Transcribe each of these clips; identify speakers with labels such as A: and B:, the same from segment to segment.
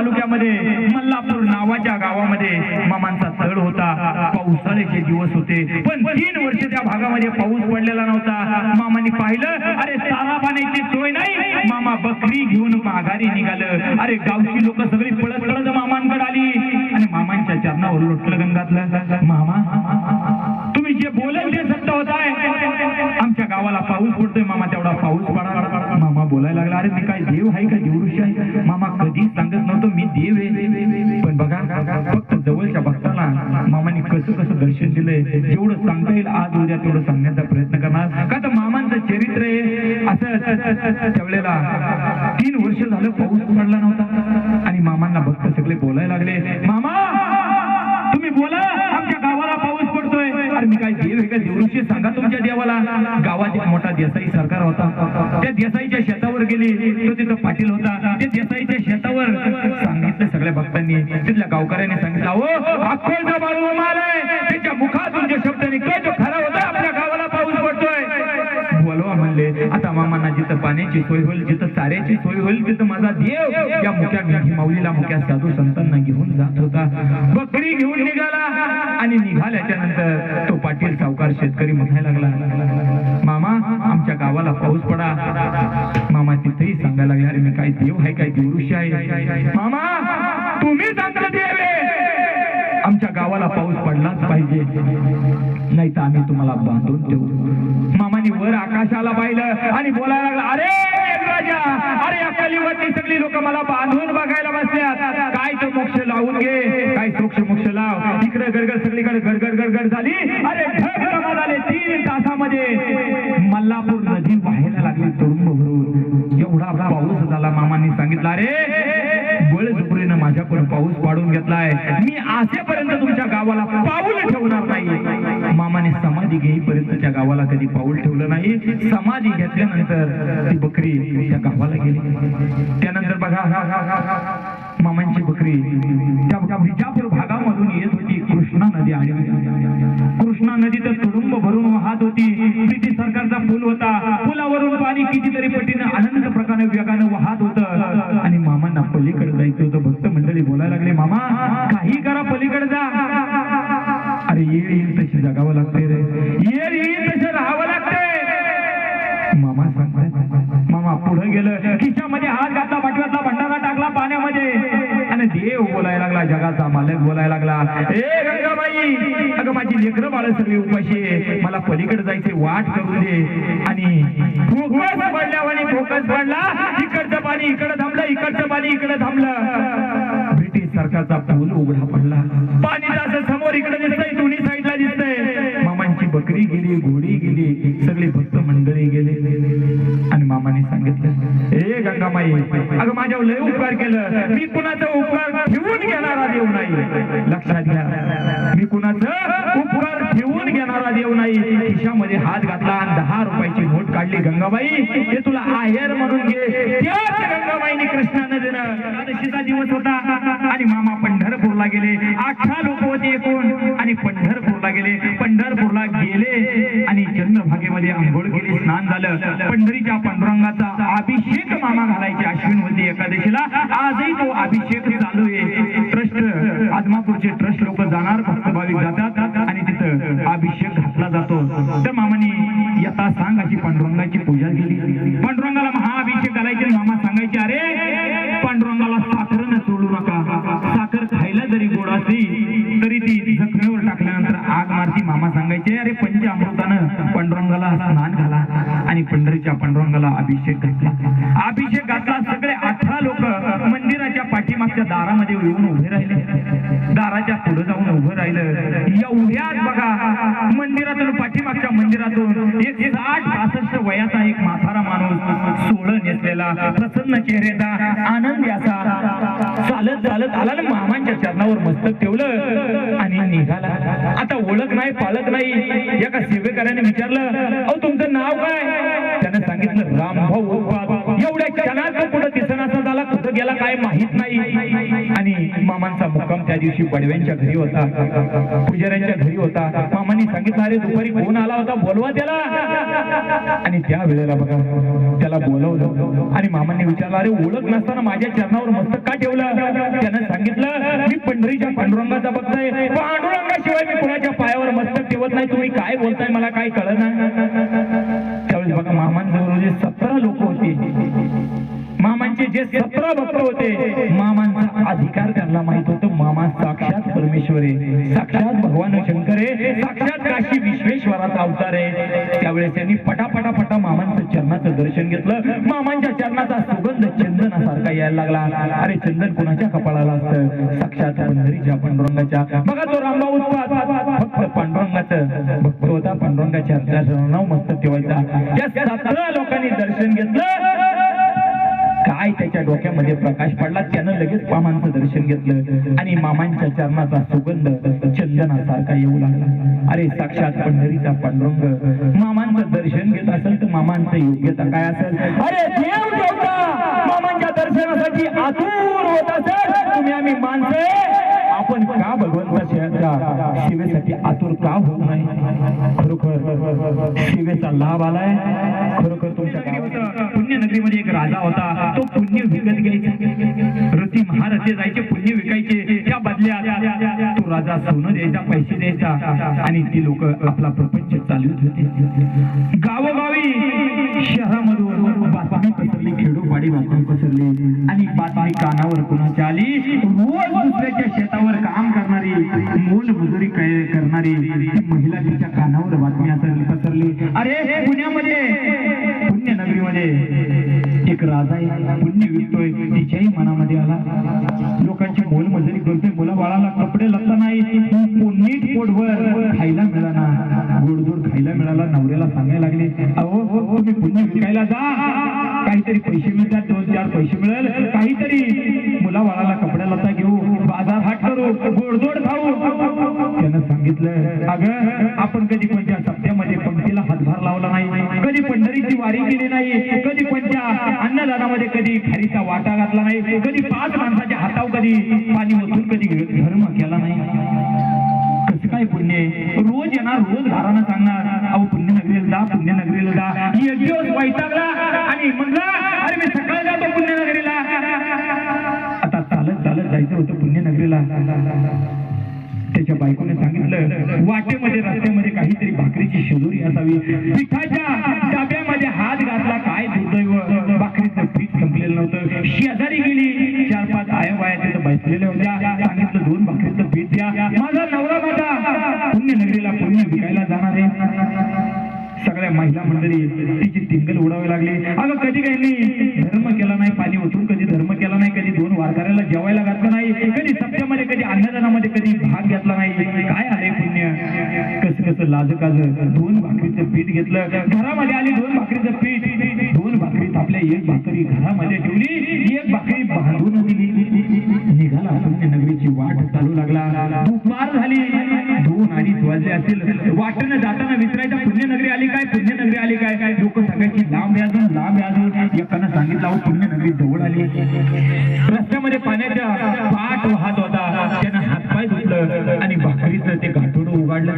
A: तालुक्यामध्ये मल्लापूर नावाच्या गावामध्ये मामांचा सण होता. पावसाळ्याचे दिवस होते. पण तीन वर्ष त्या भागामध्ये पाऊस पडलेला नव्हता. मामांनी पाहिलं अरे चारा पाण्याची सोय नाही. मामा बकरी घेऊन माघारी निघालं. अरे गावची लोक सगळी पळत पळत मामांकडे आली. आणि मामांच्या चरणावर लोटलं गंगातलं. मामा दर्शन दिलंय जेवढं सांगता येईल आज उद्या तेवढं सांगण्याचा प्रयत्न करणार. का तर मामांचं चरित्र आहे असं त्यावेळेला तीन वर्ष झालं पाऊस पडला नव्हता. आणि मामांना भक्त सगळे बोलायला लागले मामा तुम्ही बोला आमच्या गावाला पाऊस पडतोय. अरे मी काय देव एका का? देवऋषी सांगा तुमच्या देवाला. गावात एक मोठा देसाई सरकार होता. त्या देसाईच्या शेतावर गेली. तो तिथं पाटील होता. त्या देसाईच्या शेतावर सांगितलं सगळ्या भक्तांनी. तिथल्या गावकऱ्यांनी सांगितलं हो अक्कोलचा जिथं सोय होईल जिथं साऱ्याची सोय होईल तिथं माझा देव या मुख्या माऊलीला मुख्या साधू संतांना घेऊन जात होता. बकरी घेऊन निघाला आणि निघाल्याच्या नंतर तो पाटील सावकार शेतकरी म्हणायला लागला मामा आमच्या गावाला पाऊस पडा. मामा तिथेही सांगायला लागला अरे मी काय देव आहे काय देवऋषी आहे? मामा तुम्ही सांगता देव आमच्या गावाला पाऊस पडलाच पाहिजे नाही तर आम्ही तुम्हाला बांधून ठेवू. मामाने वर आकाशाला पाहिलं आणि बोलायला लागला अरे राजा. अरे अकालीवरती सगळी लोक मला बांधून बघायला बसल्यात. काय तो मोक्ष लावून घे. काय सोक्ष मोक्ष लाव. इकडे गडगड सगळीकडे गडगड गडगड झाली. अरे ढग जमा झाले तीन तासामध्ये. मल्लापूर नदी व्हायला लागली तुडुंब भरून. एवढा पाऊस झाला मामांनी सांगितलं अरे बळजबरीनं माझ्याकडून पाऊस पाडून घेतलाय. मी आसेपर्यंत तुमच्या गावाला पाऊल ठेवणार नाही. मामाने समाधी घेईपर्यंत गावाला कधी पाऊल ठेवलं नाही. समाधी घेतल्यानंतर ती बकरी त्या गावाला गेली. त्यानंतर बघा मामांची बकरी त्या विजापूर भागामधून येत होती. कृष्णा नदी आणि कृष्णा नदी तर तुडुंब भरून वाहत होती. ब्रिटिश सरकारचा पूल होता. पुलावरून पाणी कितीतरी पटीनं अनंत प्रकारे वेगानं वाहत होतं. आणि मामांना पलीकडे जायचं होतं. भक्त मंडळी बोलायला लागले मामा काही करा पलीकडे जा. अरे येईल तशी जगावं लागते रे. ये पुढे गेलं. खिशामध्ये हात घातला पाठव्यातला भंडारा टाकला पाण्यामध्ये. आणि देव बोलायला लागला जगाचा मालक बोलायला लागला. ए गंगाबाई अगं माझी लेकरं बाळ सगळी उपाशी मला पलीकडे जायचे वाट करू दे. आणि फोकस पडल्या आणि फोकस पडला. इकडचं पाणी इकडे थांबलं इकडचं पाणी इकडे थांबलं. ब्रिटिश सरकारचा पूल उघडा देव लय उपकार केलं. मी कुणाचा उपकार ठेवून घेणारा देव नाही. लक्षात घ्या. मी कुणाचा उपकार ठेवून घेणारा देव नाही. खिशामध्ये हात घातला आणि दहा रुपयाची नोट काढली. गंगाबाई हे तुला आहेर म्हणून घे. गंगाबाईने कृष्णानं दिलं. एकादशीचा दिवस होता आणि मामा पंढरपूरला गेले. अठरा लोक होते एकूण आणि पंढरपूरला गेले. पंढरपूरला गेले आणि चंद्रभागेमध्ये आंघोळ केली. स्नान झालं. पंढरीच्या पांडुरंगाचा अभिषेक मामा घालायचे अश्विन होती एकादशीला आजही तो अभिषेक चालू आहे. ट्रस्ट आदमापूरचे ट्रस्ट लोक जाणार भक्त भाविक जातात आणि तिथं अभिषेक घातला जातो. तर मामाने यथा सांग अशी पांडुरंगाची पूजा केली. पांडुरंगाला महाअभिषेक घालायचे मामा सांगायचे अरे पांडुरंगाला साखर न सोडू नका. साखर खायला जरी गोड असली तरी ती जखमेवर टाकल्यानंतर आग मारती. मामा सांगायचे अरे पंच अमृतानं पांडुरंगाला स्नान घाला आणि पंढरीच्या पांडुरंगाला अभिषेक आमच्या दारामध्ये येऊन उभे राहिले. दाराच्या पुढे जाऊन उभं राहिलं. एवढ्यात बघा मंदिरातून पाठीमागच्या मंदिरातून एक साठ पासष्ट वयाचा एक म्हातारा माणूस सोळ नेसलेला प्रसन्न चेहऱ्याचा आनंद याचा. चालत चालत आला ना मामांच्या चरणावर मस्तक ठेवलं आणि निघाला. आता ओळख नाही पालक नाही. एका सेवेकऱ्याने विचारलं अहो तुमचं नाव काय? त्यानं सांगितलं रामभाऊ उत्पाद. एवढ्या क्षणात तो कुठं दिसनाचा झाला कुठं गेला काय माहीत नाही. दिवशी बडव्यांच्या घरी होता. पुजाऱ्यांच्या घरी होता. मामांनी सांगितलं अरे दुपारी कोण आला होता बोलवा त्याला. आणि त्या वेळेला बघा त्याला बोलवलं. आणि मामांनी विचारलं अरे ओळख नसताना माझ्या चरणावर मस्तक का ठेवलं? त्यानं सांगितलं मी पंढरीच्या पांडुरंगाचा भक्त आहे पांडुरंगाशिवाय मी कोणाच्या पायावर मस्तक ठेवत नाही. तुम्ही काय बोलताय? मला काय कळत त्यावेळेस बघा मामांजवळ जे सतरा लोक होते. मामांचे जे सतरा भक्त होते मामांचा अधिकार त्यांना माहीत होतं. मामा साक्षात परमेश्वरे साक्षात भगवान शंकर साक्षात काशी विश्वेश्वराचा अवतार आहे. त्यावेळेस त्यांनी पटापटा पटा मामांचं चरणाचं दर्शन घेतलं. मामांच्या चरणाचा सुगंध चंदनासारखा यायला लागला. अरे चंदन कोणाच्या कपाळाला असतं? साक्षात पंढरीच्या पांडुरंगाच्या. बघा तो रामभाऊ उत्पाद फक्त पांडुरंगाचं. भक्त होता पांडुरंगाच्या चरणावर मस्त ठेवायचा. या सतरा लोकांनी दर्शन घेतलं. काय त्याच्या डोक्यामध्ये प्रकाश पडला? त्यानं लगेच मामांचं दर्शन घेतलं. आणि मामांच्या चरणाचा सुगंध चंदनासारखा येऊ लागला. अरे साक्षात पंढरीचा पांडुरंग. मामांचं दर्शन घेत असेल तर मामांचं योग्यता काय असेल? अरे देव देवता मामांच्या दर्शनासाठी आतुर होत असेल. तुम्ही आम्ही माणसे. आपण का भगवंताच्या शिवेसाठी आतुर का होत नाही? खरोखर शिवेचा लाभ आलाय. खरोखर तुमच्या नगरीमध्ये एक राजा होता. तो पुण्य विकत घ्यायचा. रती महारथे जायचे पुण्य विकायचे. त्या बदल्यात तो राजा सोनं द्यायचा पैसे द्यायचा. आणि ती लोक आपला प्रपंच चालवत होते. गावोगावी शहरामधून बातमी पसरली खेडोपाडी बातमी पसरली आणि बातमी कानावर कुणाच्या आली? रोज दुसऱ्याच्या शेतावर काम करणारी मोल मजुरी करणारी महिला तिच्या कानावर बातमी पसरली. अरे राजा आहे पुण्य विकतोय तिच्याही मनामध्ये आला. लोकांची मोल मजुरी करतोय मुला बाळाला कपडे लता नाही नीट पोटभर खायला मिळाला. गोडधोड खायला मिळाला. नवऱ्याला सांगायला लागले अहो तुम्ही पुण्य विकायला जा. काहीतरी पैसे मिळतात दोन चार पैसे मिळेल. काहीतरी मुला बाळाला कपडे लता घेऊ. बाजार हाट करू. गोडधोड खाऊ. त्यानं सांगितलं अगं आपण कधी कोणत्या सत्यामध्ये पंक्तीला हातभार लावला नाही. कधी पंढरीची वारी केली नाही. कधी कोणत्या कधी खारीचा वाटा घातला नाही कधी पाच माणसाच्या हातावर कधी पाणी ओतून कधी धर्म केला नाही. कसं काय पुण्य रोज येणार रोज घरानं सांगणार अहो पुण्य नगरीला जा पुण्य नगरीला जा एक दिवस वैतागला आणि म्हणला अरे मी सकाळी जातो पुण्य नगरीला आता चालत चालत जायचं होतं पुण्य नगरीला त्याच्या बायकोने सांगितलं वाटेमध्ये रस्त्यामध्ये काहीतरी भाकरीची शिजोरी असावी. पिठाच्या डब्यामध्ये हात घातला काय दुर्दैव. नव्हतं. शेजारी गेली. चार पाच आया बाया तिथं बसलेल्या होत्या. सांगितलं दोन भाकरीचं पीठ द्या माझा नवरा माझा पुण्य नगरीला पुण्य विकायला जाणार आहे. सगळ्या महिला मंडळी तिची टिंगल उडावे लागली. अगं कधी काही नाही. धर्म केला नाही पाणी ओतून कधी धर्म केला नाही कधी दोन वारकऱ्याला जेवायला घातलं नाही कधी सत्यामध्ये कधी अन्नदानामध्ये कधी भाग घेतला नाही. काय आले पुण्य? कस कस लाज काज. दोन भाकरीचं पीठ घेतलं. घरामध्ये आली दोन भाकरीचं पीठ. दोन भाकरीत आपल्या एक भाकरी घरामध्ये ठेवली. एक भाकरी बांधून दिली. निघाला शून्य नगरीची वाट चालू लागला. दुपार झाली. दोन अडीच वाजले असतील. वाटेनं जाताना विसरायचा पुण्यनगरी आली काय पुण्यनगरी आली काय? काय लोक सगळ्याची लांब याजून लांब याजून एकानं सांगितलं अहो पुण्यनगरी जवळ आली. रस्त्यामध्ये पाण्याच्या पाठ वाहत होता. त्यानं हातपाय धुतलं आणि भाकरीचं ते गाठोडं उघडलं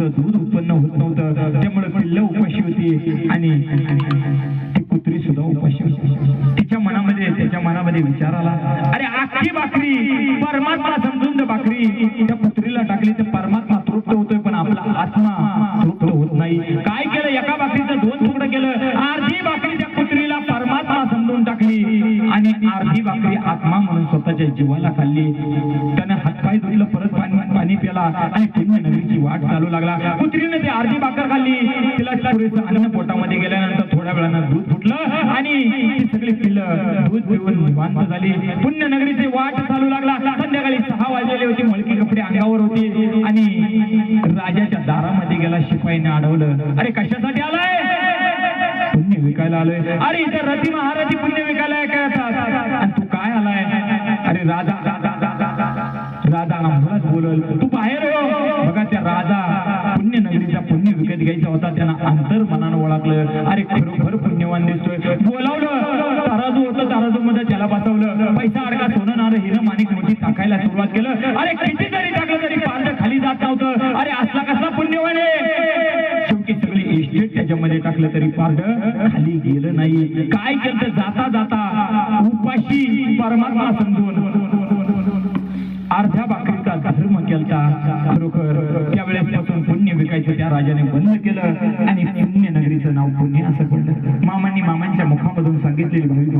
A: नव्हतं दूध उत्पन्न होत नव्हतं. त्यामुळे पिल्ल उपाशी होती. आणि ती कुत्री सुद्धा उपाशी होती. तिच्या मनामध्ये त्याच्या मनामध्ये विचार आला. अरे आखी भाकरी परमात्मा समजून त्या भाकरी. त्या कुत्रीला टाकली तर परमात्मा तृप्त होतोय पण आपला आत्मा तृप्त होत नाही. काय केलं? एका भाकरीचं दोन तुकडं केलं. अर्धी भाकरी त्या कुत्रीला परमात्मा समजून टाकली. आणि अर्धी भाकरी आत्मा म्हणून स्वतःच्या जीवाला खाल्ली. त्यानं पाणी आणि पुण्य नगरीची वाट चालू लागला. कुत्रीने ते अर्धी भाकर खाल्ली. तिला पुरेसं अन्न पोटामध्ये गेल्यानंतर थोड्या वेळानं दूध फुटलं आणि सगळी पिल्लं दूध पिऊन निवांत झाली. पुण्य नगरीची वाट चालू लागला. संध्याकाळी सहा वाजलेली होती. मळकी कपडे अंगावर होती. आणि राजाच्या दारामध्ये गेला शिपाईने अडवलं. अरे कशासाठी आलाय? पुण्य विकायला आलोय. अरे इथं रती महाराजी पुण्य विकायला काय असतात तू काय आलाय? अरे राजा राजा आम्हालाच बोलल मनानं अरे खरोखर पुण्यवान दिसतोय. बोलावलं. ताराजू होतं ताराजू मध्ये त्याला बसवलं. पैसा अडका सोनं नारं हिरं माणिक मोठी टाकायला सुरुवात केलं. अरे किती जरी टाकलं तरी पार्ट खाली जात नव्हतं. अरे असला कसला पुण्यवान आहे. शेवटी सगळी इस्टेट त्याच्यामध्ये टाकलं तरी पार्ट खाली गेलं नाही. काय केलं जाता जाता? उपाशी परमात्मा समजून. अर्ध्या बाकरीचा धर्म केलता. खरोखर त्यावेळेसपासून पुण्य विकायचं त्या राजाने बंद केलं. आणि देवीचं नाव पुण्य असं पडलं मामांनी मामांच्या मुखामधून सांगितलेली भाविक